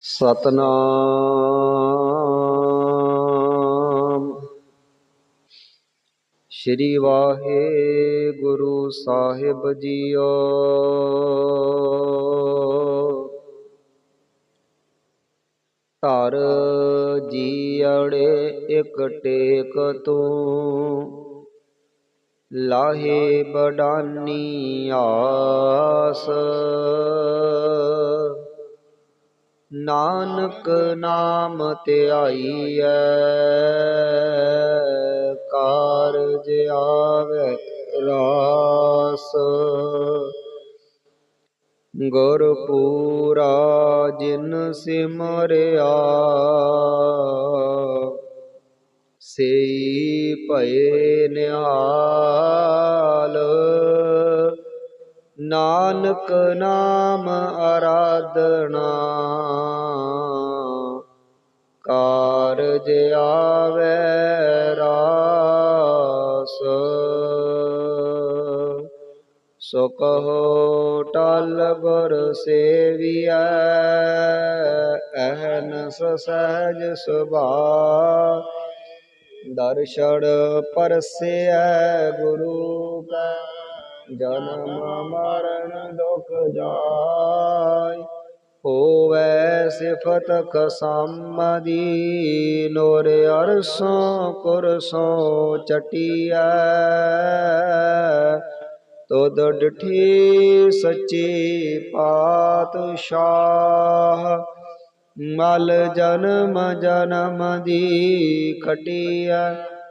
ਸਤਨਾਮ। ਸ੍ਰੀ ਵਾਹਿਗੁਰੂ ਸਾਹਿਬ ਜੀਓ। ਧਰ ਜੀਅੜੇ ਇਕ ਟੇਕ ਤੂੰ ਲਾਹੇ ਬਡਾਨੀ ਆਸ। ਨਾਨਕ ਨਾਮ ਧਿਆਈਐ ਕਾਰਜ ਆਵੇ ਰਾਸ। ਗੁਰ ਪੂਰਾ ਜਿਨ ਸਿਮਰਿਆ ਸਈ ਭਏ ਨਿਹਾਲ। ਨਾਨਕ ਨਾਮ ਆਰਾਧਨਾ। ਕਾਰਜ ਆਵੇ ਰਾਸ। ਸੋ ਕਹੋ ਟਲ ਗੁਰ ਸੇਵੀਐ ਅਹਨਸ ਸਹਿਜ ਸੁਭਾ। ਦਰਸ਼ਣ ਪਰਸੈ ਗੁਰੂ ਕੈ। ਜਨਮ ਮਰਨ ਦੁਖ ਜਾਇ ਹੋਵੈ ਸਿਫਤ ਖਸਮਦੀ, ਨੋਰ ਅਰਸੋਂ ਕੁਰਸੋਂ ਚਟਿਆ ਤੁਧ ਡਿਠੀ ਸੱਚੀ ਪਾਤਸ਼ਾਹ, ਮਲ ਜਨਮ ਜਨਮ ਦੀ ਖਟੀਐ।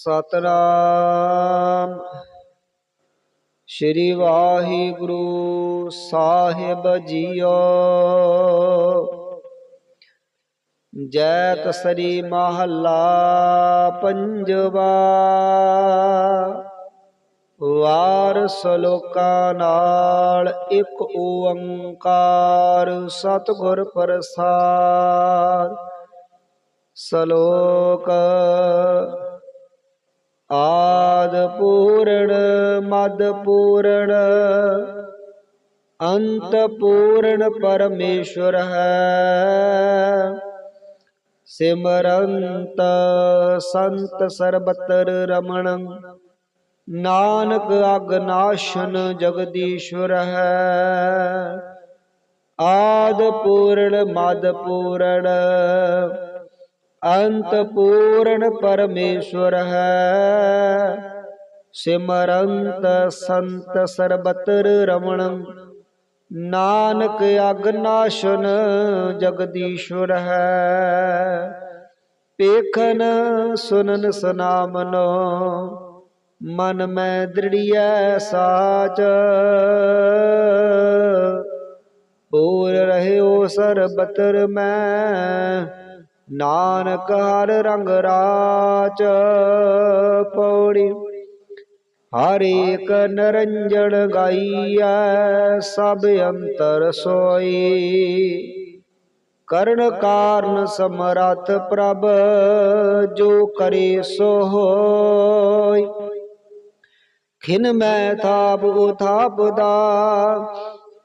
ਸਤਨਾਮ। ਸ਼੍ਰੀ ਵਾਹਿਗੁਰੂ ਸਾਹਿਬ ਜੀਓ। ਜੈਤ ਤਸਰੀ ਮਹੱਲਾ ਪੰਜਵਾ। ਵਾਰ ਸਲੋਕਾ ਨਾਲ ਇੱਕ ਓੰਕਾਰ ਸਤਿਗੁਰ ਪ੍ਰਸਾਦ। ਸ਼ਲੋਕ ਆਦ ਪੂਰਣ ਮਦ ਪੂਰਣ ਅੰਤ ਪੂਰਣ ਪਰਮੇਸ਼ਵਰ ਹੈ। ਸਿਮਰੰਤ ਸੰਤ ਸਰਬਤਰ ਰਮਣ। ਨਾਨਕ ਅਗਨਾਸ਼ਨ ਜਗਦੀਸ਼ਵਰ ਹੈ। ਆਦ ਪੂਰਣ ਮਦ ਪੂਰਣ ਅੰਤ ਪੂਰਨ ਪਰਮੇਸ਼ਵਰ ਹੈ। ਸਿਮਰੰਤ ਸੰਤ ਸਰਬਤਰ ਰਮਣ। ਨਾਨਕ ਅਗਨਾਸ਼ਨ ਜਗਦੀਸ਼ਵਰ ਹੈ। ਪੇਖਨ ਸੁਨਨ ਸੁਨਾਮਨੋ। ਮਨ ਮੈਂ ਦ੍ਰਿੜੀਐ ਸਾਚ। ਪੂਰ ਰਹਿਓ ਸਰਬਤਰ ਮੈਂ। ਨਾਨਕ ਹਰ ਰੰਗ ਰਾਚ ਪੌੜੀ ਹਰ ਏਕ ਨਰੰਜਣ ਗਾਈਐ, ਸਭ ਅੰਤਰ ਸੋਈ। ਕਰਨ ਕਾਰਨ ਸਮਰੱਥ ਪ੍ਰਭ, ਜੋ ਕਰੇ ਸੋ ਹੋਈ। ਖਿਨ ਮੈਂ ਥਾਪ ਉਥਾਪ ਦਾ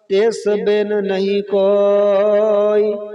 ਤਿਸ ਬਿਨ ਨਹੀਂ ਕੋਈ।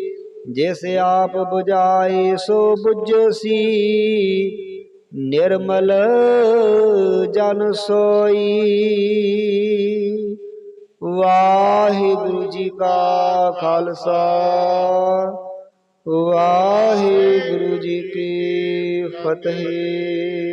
ਜਿਸ ਆਪ 부ਝਾਏ ਸੋ ਬੁਝਸੀ, ਨਿਰਮਲ ਜਨ ਸੋਈ। ਵਾਹਿਗੁਰੂ ਜੀ ਕਾ ਖਾਲਸਾ, ਵਾਹਿਗੁਰੂ ਜੀ ਕੀ ਫਤਿਹ।